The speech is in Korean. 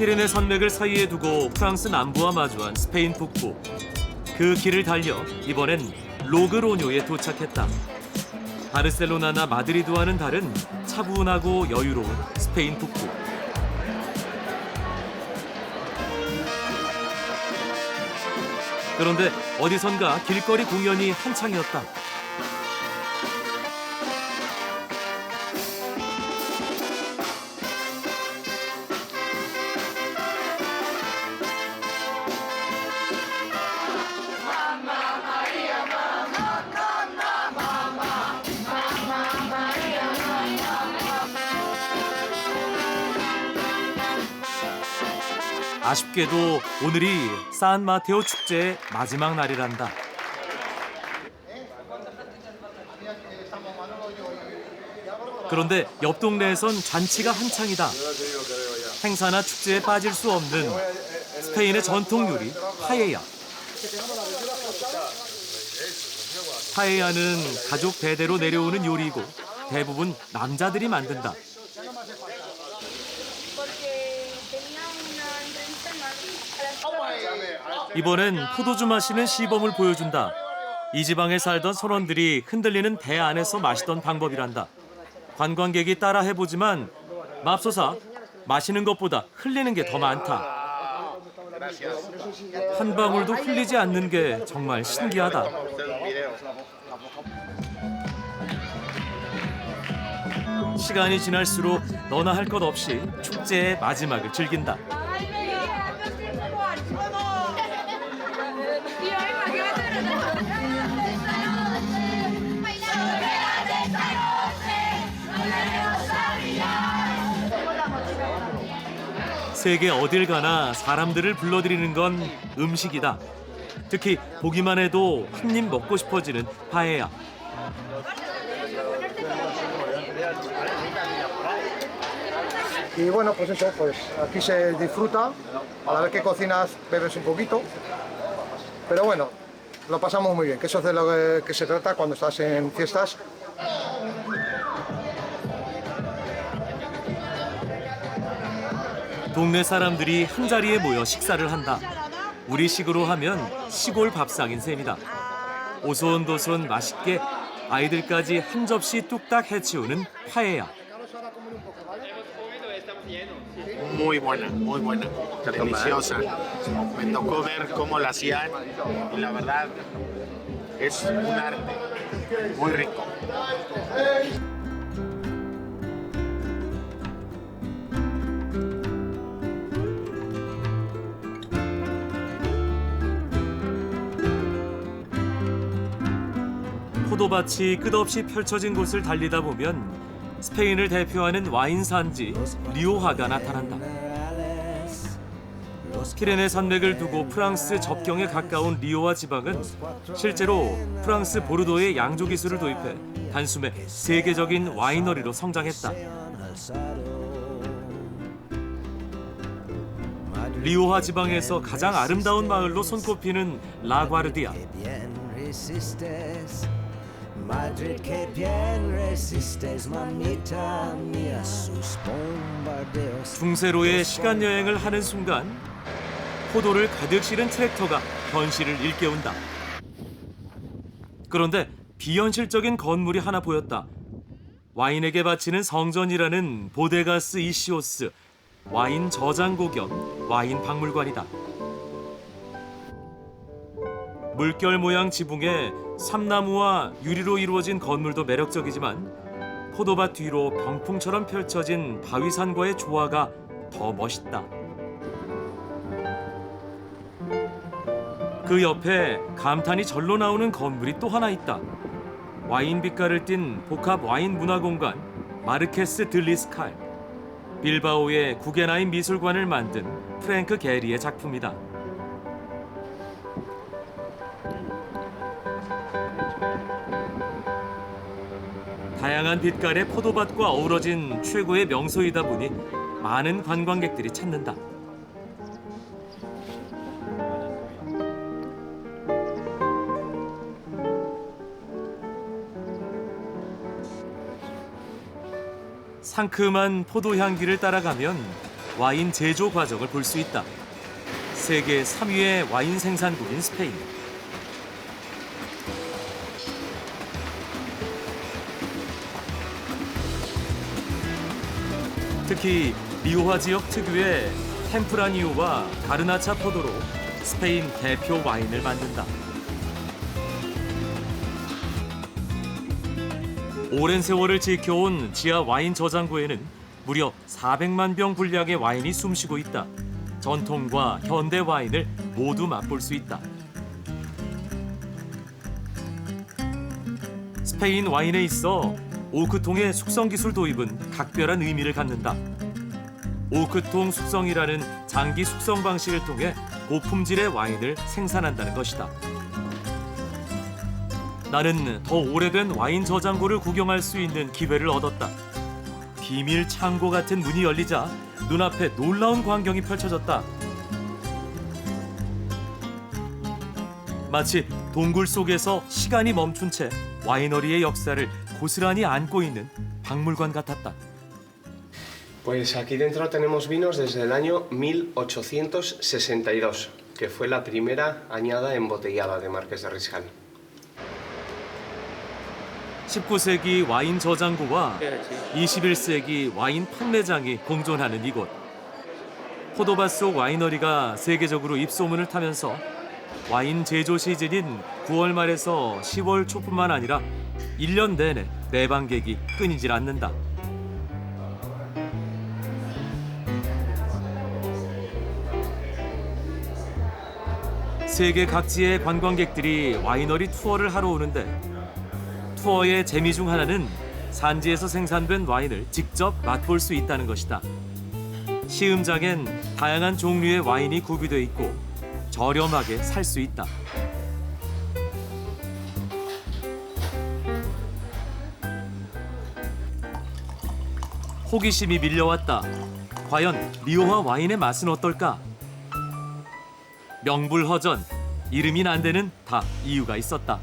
피레네 산맥을 사이에 두고 프랑스 남부와 마주한 스페인 북부. 그 길을 달려 이번엔 로그로뇨에 도착했다. 바르셀로나나 마드리드와는 다른 차분하고 여유로운 스페인 북부. 그런데 어디선가 길거리 공연이 한창이었다. 아쉽게도 오늘이 산 마테오 축제의 마지막 날이란다. 그런데 옆 동네에선 잔치가 한창이다. 행사나 축제에 빠질 수 없는 스페인의 전통 요리 파에야. 파에야는 가족 대대로 내려오는 요리이고 대부분 남자들이 만든다. 이번엔 포도주 마시는 시범을 보여준다. 이 지방에 살던 선원들이 흔들리는 배 안에서 마시던 방법이란다. 관광객이 따라 해보지만 맙소사 마시는 것보다 흘리는 게 더 많다. 한 방울도 흘리지 않는 게 정말 신기하다. 시간이 지날수록 너나 할 것 없이 축제의 마지막을 즐긴다. 세계 어딜 가나 사람들을 불러들이는 건 음식이다. 특히 보기만 해도 한 입 먹고 싶어지는 파에야. 동네 사람들이 한 자리에 모여 식사를 한다. 우리식으로 하면 시골 밥상인 셈이다. 오손도손 맛있게 아이들까지 한 접시 뚝딱 해치우는 파에야. Muy buena, muy buena, deliciosa. Me tocó ver cómo la hacían y la verdad es un arte muy rico. 포도밭이 끝없이 펼쳐진 곳을 달리다 보면 스페인을 대표하는 와인 산지 리오하가 나타난다. 피레네 산맥을 두고 프랑스 접경에 가까운 리오와 지방은 실제로 프랑스 보르도의 양조 기술을 도입해 단숨에 세계적인 와이너리로 성장했다. 리오하 지방에서 가장 아름다운 마을로 손꼽히는 라과르디아. Madrid, que bien resistes, mamita mía, sus bombardeos. 중세로의 시간 여행을 하는 순간 포도를 가득 실은 트랙터가 현실을 일깨운다. 그런데 비현실적인 건물이 하나 보였다. 와인에게 바치는 성전이라는 보데가스 이시오스 와인 저장고 겸 와인 박물관이다. 물결 모양 지붕에 삼나무와 유리로 이루어진 건물도 매력적이지만 포도밭 뒤로 병풍처럼 펼쳐진 바위산과의 조화가 더 멋있다. 그 옆에 감탄이 절로 나오는 건물이 또 하나 있다. 와인 빛깔을 띤 복합 와인 문화공간 마르케스 들리스칼. 빌바오의 구겐하임 미술관을 만든 프랭크 게리의 작품이다. 다양한 빛깔의 포도밭과 어우러진 최고의 명소이다 보니 많은 관광객들이 찾는다. 상큼한 포도 향기를 따라가면 와인 제조 과정을 볼 수 있다. 세계 3위의 와인 생산국인 스페인. 특히 리오화 지역 특유의 템프라니오와 가르나차 포도로 스페인 대표 와인을 만든다. 오랜 세월을 지켜온 지하 와인 저장고에는 무려 400만 병 분량의 와인이 숨쉬고 있다. 전통과 현대 와인을 모두 맛볼 수 있다. 스페인 와인에 있어 오크통의 숙성 기술 도입은 각별한 의미를 갖는다. 오크통 숙성이라는 장기 숙성 방식을 통해 고품질의 와인을 생산한다는 것이다. 나는 더 오래된 와인 저장고를 구경할 수 있는 기회를 얻었다. 비밀 창고 같은 문이 열리자 눈앞에 놀라운 광경이 펼쳐졌다. 마치 동굴 속에서 시간이 멈춘 채 와이너리의 역사를 고스란히 안고 있는 박물관 같았다. Pues aquí dentro tenemos vinos desde el año 1862, que fue la primera añada embotellada de Marqués de Riscal. 19세기 와인 저장고와 21세기 와인 판매장이 공존하는 이곳. 포도밭 속 와이너리가 세계적으로 입소문을 타면서 와인 제조 시즌인 9월 말에서 10월 초뿐만 아니라 1년 내내 내방객이 끊이질 않는다. 세계 각지의 관광객들이 와이너리 투어를 하러 오는데 투어의 재미 중 하나는 산지에서 생산된 와인을 직접 맛볼 수 있다는 것이다. 시음장엔 다양한 종류의 와인이 구비돼 있고 저렴하게 살 수 있다. 호기심이 밀려왔다. 과연 리오화 와인의 맛은 어떨까? 명불허전 이름이 난 데는 다 이유가 있었다.